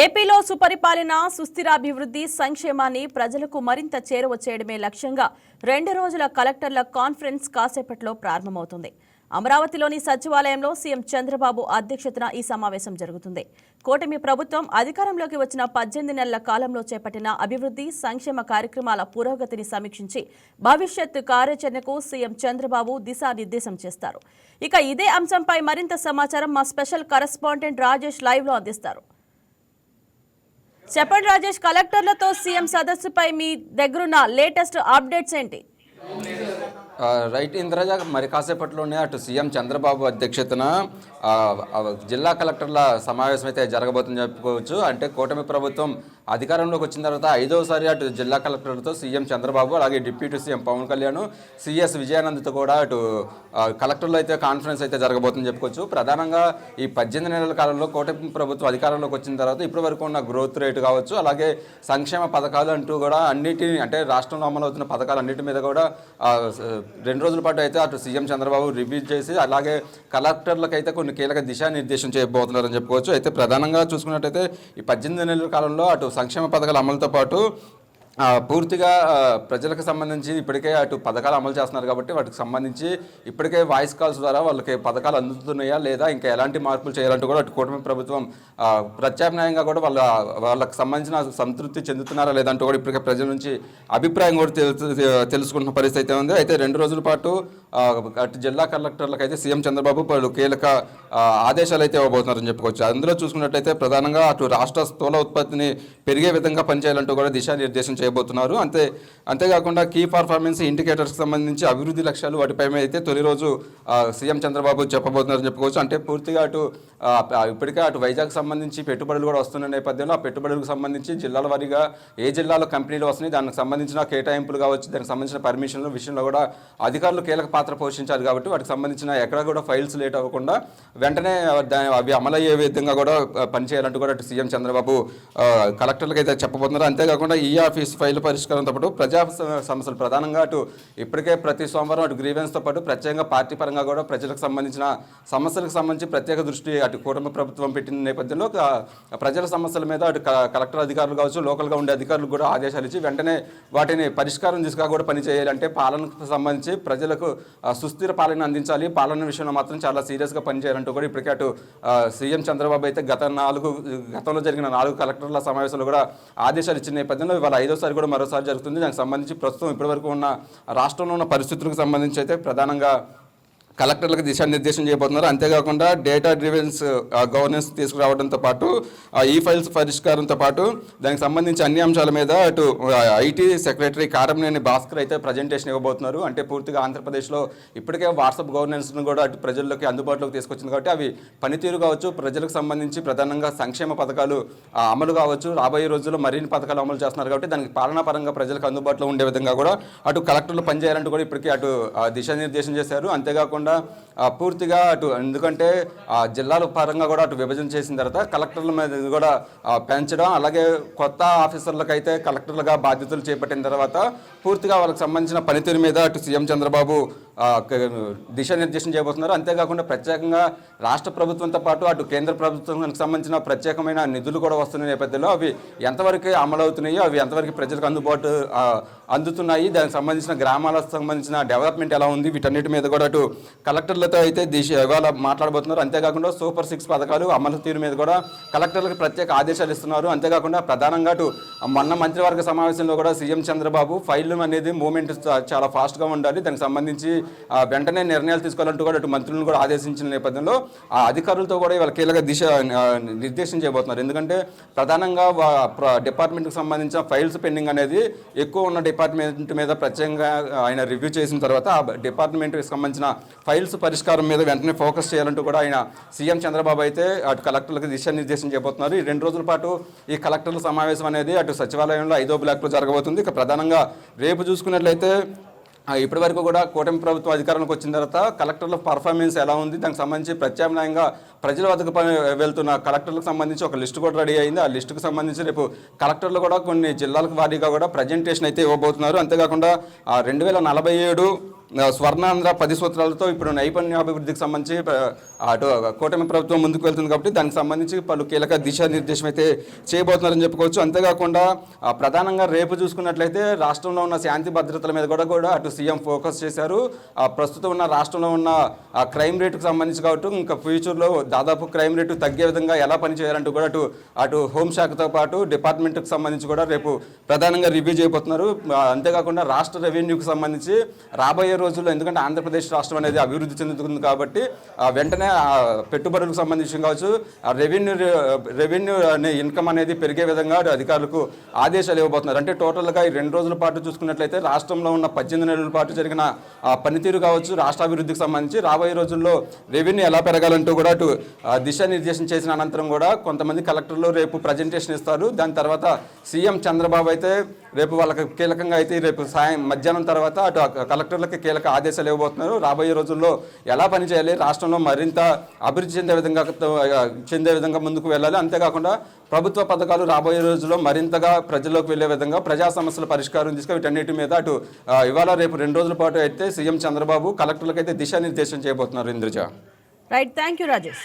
ఏపీలో సుపరిపాలన సుస్థిరాభివృద్ధి సంక్షేమాన్ని ప్రజలకు మరింత చేరువ చేయడమే లక్ష్యంగా రెండు రోజుల కలెక్టర్ల కాన్ఫరెన్స్ కాసేపట్లో ప్రారంభమవుతుంది. అమరావతిలోని సచివాలయంలో సీఎం చంద్రబాబు అధ్యక్షతన ఈ సమావేశం జరుగుతుంది. కూటమి ప్రభుత్వం అధికారంలోకి వచ్చిన పద్దెనిమిది నెలల కాలంలో చేపట్టిన అభివృద్ధి సంక్షేమ కార్యక్రమాల పురోగతిని సమీక్షించి భవిష్యత్ కార్యాచరణకు సీఎం చంద్రబాబు దిశానిర్దేశం చేస్తారు. ఇక ఇదే అంశంపై మరింత సమాచారం మా స్పెషల్ కరెస్పాండెంట్ రాజేష్ లైవ్లో అందిస్తారు. చెప్పండి రాజేష్ కలెక్టర్లతో సీఎం సదస్సుపై మీ దగ్గరున్న లేటెస్ట్ అప్డేట్స్ ఏంటి? రైట్ ఇంద్రజ మరి కాసేపట్లోనే అటు సీఎం చంద్రబాబు అధ్యక్షతన జిల్లా కలెక్టర్ల సమావేశం అయితే జరగబోతుందని చెప్పుకోవచ్చు. అంటే కూటమి ప్రభుత్వం అధికారంలోకి వచ్చిన తర్వాత ఐదోసారి అటు జిల్లా కలెక్టర్లతో సీఎం చంద్రబాబు అలాగే deputy CM Pawan Kalyan CS విజయానంద్తో కూడా అటు కలెక్టర్లు అయితే కాన్ఫరెన్స్ అయితే జరగబోతుందని చెప్పుకోవచ్చు. ప్రధానంగా ఈ పద్దెనిమిది నెలల కాలంలో కూటమి ప్రభుత్వం అధికారంలోకి వచ్చిన తర్వాత ఇప్పటి వరకు ఉన్న గ్రోత్ రేటు కావచ్చు అలాగే సంక్షేమ పథకాలు అంటూ కూడా అన్నిటిని అంటే రాష్ట్రంలో అమలవుతున్న పథకాలు అన్నిటి మీద కూడా రెండు రోజుల పాటు అయితే అటు సీఎం చంద్రబాబు రివ్యూ చేసి అలాగే కలెక్టర్లకు అయితే కొన్ని కీలక దిశానిర్దేశం చేయబోతున్నారని చెప్పుకోవచ్చు. అయితే ప్రధానంగా చూసుకున్నట్టయితే ఈ పద్దెనిమిది నెలల కాలంలో అటు సంక్షేమ పథకాల అమలుతో పాటు పూర్తిగా ప్రజలకు సంబంధించి ఇప్పటికే అటు పథకాలు అమలు చేస్తున్నారు కాబట్టి వాటికి సంబంధించి ఇప్పటికే వాయిస్ కాల్స్ ద్వారా వాళ్ళకి పథకాలు అందుతున్నాయా లేదా ఇంకా ఎలాంటి మార్పులు చేయాలంటూ కూడా అటు కూటమి ప్రభుత్వం ప్రత్యామ్నాయంగా కూడా వాళ్ళ వాళ్ళకి సంబంధించిన సంతృప్తి చెందుతున్నారా లేదంటూ కూడా ఇప్పటికే ప్రజల నుంచి అభిప్రాయం కూడా తెలు- తెలుసుకుంటున్న పరిస్థితి అయితే ఉంది. అయితే రెండు రోజుల పాటు అటు జిల్లా కలెక్టర్లకు అయితే సీఎం చంద్రబాబు పలు కీలక ఆదేశాలు అయితే ఇవ్వబోతున్నారని చెప్పుకోవచ్చు. అందులో చూసుకున్నట్టయితే ప్రధానంగా అటు రాష్ట్ర స్థూల ఉత్పత్తిని పెరిగే విధంగా పనిచేయాలంటూ కూడా దిశానిర్దేశం చేయబోతున్నారు. అంతే అంతేకాకుండా కీ పర్ఫార్మెన్స్ ఇండికేటర్స్కి సంబంధించి అభివృద్ధి లక్ష్యాలు వాటిపై అయితే తొలి రోజు సీఎం చంద్రబాబు చెప్పబోతున్నారని చెప్పుకోవచ్చు. అంటే పూర్తిగా అటు ఇప్పటికే అటు వైజాగ్ సంబంధించి పెట్టుబడులు కూడా వస్తున్న నేపథ్యంలో ఆ పెట్టుబడులకు సంబంధించి జిల్లాల వారీగా ఏ జిల్లాలో కంపెనీలు వస్తున్నాయి దానికి సంబంధించిన కేటాయింపులు కావచ్చు దానికి సంబంధించిన పర్మిషన్లు విషయంలో కూడా అధికారులు కీలక పాత్ర పోషించారు కాబట్టి వాటికి సంబంధించిన ఎక్కడ కూడా ఫైల్స్ లేట్ అవ్వకుండా వెంటనే అవి అవి అమలయ్యే విధంగా కూడా పనిచేయాలంటూ కూడా అటు సీఎం చంద్రబాబు కలెక్టర్లకు అయితే చెప్పబోతున్నారు. అంతేకాకుండా ఈ ఆఫీస్ ఫైల్ పరిష్కారంతో పాటు ప్రజా సమస్యలు ప్రధానంగా అటు ఇప్పటికే ప్రతి సోమవారం అటు గ్రీవెన్స్తో పాటు ప్రత్యేకంగా పార్టీ పరంగా కూడా ప్రజలకు సంబంధించిన సమస్యలకు సంబంధించి ప్రత్యేక దృష్టి అటు కుటుంబ ప్రభుత్వం పెట్టిన నేపథ్యంలో ప్రజల సమస్యల మీద అటు కలెక్టర్ అధికారులు కావచ్చు లోకల్గా ఉండే అధికారులు కూడా ఆదేశాలు ఇచ్చి వెంటనే వాటిని పరిష్కారం దిశగా కూడా పనిచేయాలంటే పాలనకు సంబంధించి ప్రజలకు సుస్థిర పాలన అందించాలి. పాలన విషయంలో మాత్రం చాలా సీరియస్గా పనిచేయాలంటూ కూడా ఇప్పటికే అటు సీఎం చంద్రబాబు అయితే గత నాలుగు గతంలో జరిగిన నాలుగు కలెక్టర్ల సమావేశంలో కూడా ఆదేశాలు ఇచ్చిన నేపథ్యంలో ఇవాళ మరోసారి కూడా మరోసారి జరుగుతుంది. దానికి సంబంధించి ప్రస్తుతం ఇప్పటివరకు ఉన్న రాష్ట్రంలో ఉన్న పరిస్థితులకు సంబంధించి అయితే ప్రధానంగా కలెక్టర్లకు దిశానిర్దేశం చేయబోతున్నారు. అంతేకాకుండా డేటా డ్రివెన్స్ గవర్నెన్స్ తీసుకురావడంతో పాటు ఈ ఫైల్స్ పరిష్కారంతో పాటు దానికి సంబంధించి అన్ని అంశాల మీద అటు ఐటీ సెక్రటరీ కారంనేని భాస్కర్ అయితే ప్రజెంటేషన్ ఇవ్వబోతున్నారు. అంటే పూర్తిగా ఆంధ్రప్రదేశ్లో ఇప్పటికే వాట్సాప్ గవర్నెన్స్ను కూడా అటు ప్రజల్లోకి అందుబాటులోకి తీసుకొచ్చింది కాబట్టి అవి పనితీరు కావచ్చు ప్రజలకు సంబంధించి ప్రధానంగా సంక్షేమ పథకాలు అమలు కావచ్చు. రాబోయే రోజుల్లో మరిన్ని పథకాలు అమలు చేస్తున్నారు కాబట్టి దానికి పాలనాపరంగా ప్రజలకు అందుబాటులో ఉండే విధంగా కూడా అటు కలెక్టర్లు పనిచేయాలంటూ కూడా ఇప్పటికీ అటు దిశానిర్దేశం చేశారు. అంతేకాకుండా కాకుండా పూర్తిగా అటు ఎందుకంటే ఆ, జిల్లాల పరంగా కూడా అటు విభజన చేసిన తర్వాత కలెక్టర్ల మీద కూడా పెంచడం అలాగే కొత్త ఆఫీసర్లకైతే కలెక్టర్లుగా బాధ్యతలు చేపట్టిన తర్వాత పూర్తిగా వాళ్ళకి సంబంధించిన పనితీరు మీద అటు సీఎం చంద్రబాబు దిశానిర్దేశం చేయబోతున్నారు. అంతేకాకుండా ప్రత్యేకంగా రాష్ట్ర ప్రభుత్వంతో పాటు అటు కేంద్ర ప్రభుత్వానికి సంబంధించిన ప్రత్యేకమైన నిధులు కూడా వస్తున్న నేపథ్యంలో అవి ఎంతవరకు అమలవుతున్నాయో అవి ఎంతవరకు ప్రజలకు అందుబాటు అందుతున్నాయి దానికి సంబంధించిన గ్రామాలకు సంబంధించిన డెవలప్మెంట్ ఎలా ఉంది వీటన్నిటి మీద కూడా అటు కలెక్టర్లతో అయితే దిశ ఇవాళ మాట్లాడబోతున్నారు. అంతేకాకుండా సూపర్ సిక్స్ పథకాలు అమలు తీరు మీద కూడా కలెక్టర్లకు ప్రత్యేక ఆదేశాలు ఇస్తున్నారు. అంతేకాకుండా ప్రధానంగా అటు మొన్న మంత్రివర్గ సమావేశంలో కూడా సీఎం చంద్రబాబు ఫైల్ అనేది మూమెంట్ చాలా ఫాస్ట్గా ఉండాలి. దానికి సంబంధించి వెంటనే నిర్ణయాలు తీసుకోవాలంటూ కూడా అటు మంత్రులను కూడా ఆదేశించిన నేపథ్యంలో ఆ అధికారులతో కూడా ఇవాళ కీలక దిశ నిర్దేశం చేయబోతున్నారు. ఎందుకంటే ప్రధానంగా డిపార్ట్మెంట్కి సంబంధించిన ఫైల్స్ పెండింగ్ అనేది ఎక్కువ ఉన్న డిపార్ట్మెంట్ మీద ప్రత్యేకంగా ఆయన రివ్యూ చేసిన తర్వాత ఆ డిపార్ట్మెంట్కి సంబంధించిన ఫైల్స్ పరిష్కారం మీద వెంటనే ఫోకస్ చేయాలంటూ కూడా ఆయన సీఎం చంద్రబాబు అయితే అటు కలెక్టర్లకు దిశానిర్దేశం చేయబోతున్నారు ఈ రెండు రోజుల పాటు ఈ కలెక్టర్ల సమావేశం అనేది అటు సచివాలయంలో ఐదో బ్లాక్లో జరగబోతుంది. ఇక ప్రధానంగా రేపు చూసుకున్నట్లయితే ఇప్పటి వరకు కూడా కూటమి ప్రభుత్వం అధికారంలోకి వచ్చిన తర్వాత కలెక్టర్ల పర్ఫార్మెన్స్ ఎలా ఉంది? దానికి సంబంధించి ప్రత్యామ్నాయంగా ప్రజల వద్దకు పని వెళ్తున్న కలెక్టర్లకు సంబంధించి ఒక లిస్ట్ కూడా రెడీ అయింది. ఆ లిస్టుకు సంబంధించి రేపు కలెక్టర్లు కూడా కొన్ని జిల్లాలకు వారీగా కూడా ప్రజెంటేషన్ అయితే ఇవ్వబోతున్నారు. అంతేకాకుండా రెండు వేల నలభై ఏడు స్వర్ణాంధ్ర పది సూత్రాలతో ఇప్పుడు నైపుణ్యాభివృద్ధికి సంబంధించి అటు కూటమి ప్రభుత్వం ముందుకు వెళ్తుంది కాబట్టి దానికి సంబంధించి పలు కీలక దిశానిర్దేశం అయితే చేయబోతున్నారని చెప్పుకోవచ్చు. అంతేకాకుండా ప్రధానంగా రేపు చూసుకున్నట్లయితే రాష్ట్రంలో ఉన్న శాంతి భద్రతల మీద కూడా కూడా అటు సీఎం ఫోకస్ చేశారు. ఆ, ప్రస్తుతం ఉన్న రాష్ట్రంలో ఉన్న క్రైమ్ రేటుకు సంబంధించి కాబట్టి ఇంకా ఫ్యూచర్లో దాదాపు క్రైమ్ రేటు తగ్గే విధంగా ఎలా పనిచేయాలంటూ కూడా అటు అటు హోంశాఖతో పాటు డిపార్ట్మెంట్కి సంబంధించి కూడా రేపు ప్రధానంగా రివ్యూ చేయబోతున్నారు. అంతేకాకుండా రాష్ట్ర రెవెన్యూకి సంబంధించి రాబోయే రోజుల్లో ఎందుకంటే ఆంధ్రప్రదేశ్ రాష్ట్రం అనేది అభివృద్ధి చెందుతుంది కాబట్టి ఆ, వెంటనే పెట్టుబడులకు సంబంధించి కావచ్చు ఆ రెవెన్యూ రెవెన్యూ అనే ఇన్కమ్ అనేది పెరిగే విధంగా అధికారులకు ఆదేశాలు ఇవ్వబోతున్నారు. అంటే టోటల్గా ఈ రెండు రోజుల పాటు చూసుకున్నట్లయితే రాష్ట్రంలో ఉన్న పద్దెనిమిది నెలల పాటు జరిగిన ఆ, పనితీరు కావచ్చు రాష్ట్ర అభివృద్ధికి సంబంధించి రాబోయే రోజుల్లో రెవెన్యూ ఎలా పెరగాలంటూ కూడా అటు దిశానిర్దేశం చేసిన అనంతరం కూడా కొంతమంది కలెక్టర్లు రేపు ప్రజెంటేషన్ ఇస్తారు. దాని తర్వాత సీఎం చంద్రబాబు అయితే రేపు వాళ్ళకి కీలకంగా అయితే రేపు సాయం మధ్యాహ్నం తర్వాత అటు కలెక్టర్లకి కీలక ఆదేశాలు ఇవ్వబోతున్నారు. రాబోయే రోజుల్లో ఎలా పనిచేయాలి రాష్ట్రంలో మరింత అభివృద్ధి చెందే విధంగా చెందే విధంగా ముందుకు వెళ్ళాలి. అంతేకాకుండా ప్రభుత్వ పథకాలు రాబోయే రోజుల్లో మరింతగా ప్రజల్లోకి వెళ్ళే విధంగా ప్రజా సమస్యల పరిష్కారం తీసుకు వీటన్నిటి మీద అటు ఇవాళ రేపు రెండు రోజుల పాటు అయితే సీఎం చంద్రబాబు కలెక్టర్లకు అయితే దిశానిర్దేశం చేయబోతున్నారు Indraja. Right thank you Rajesh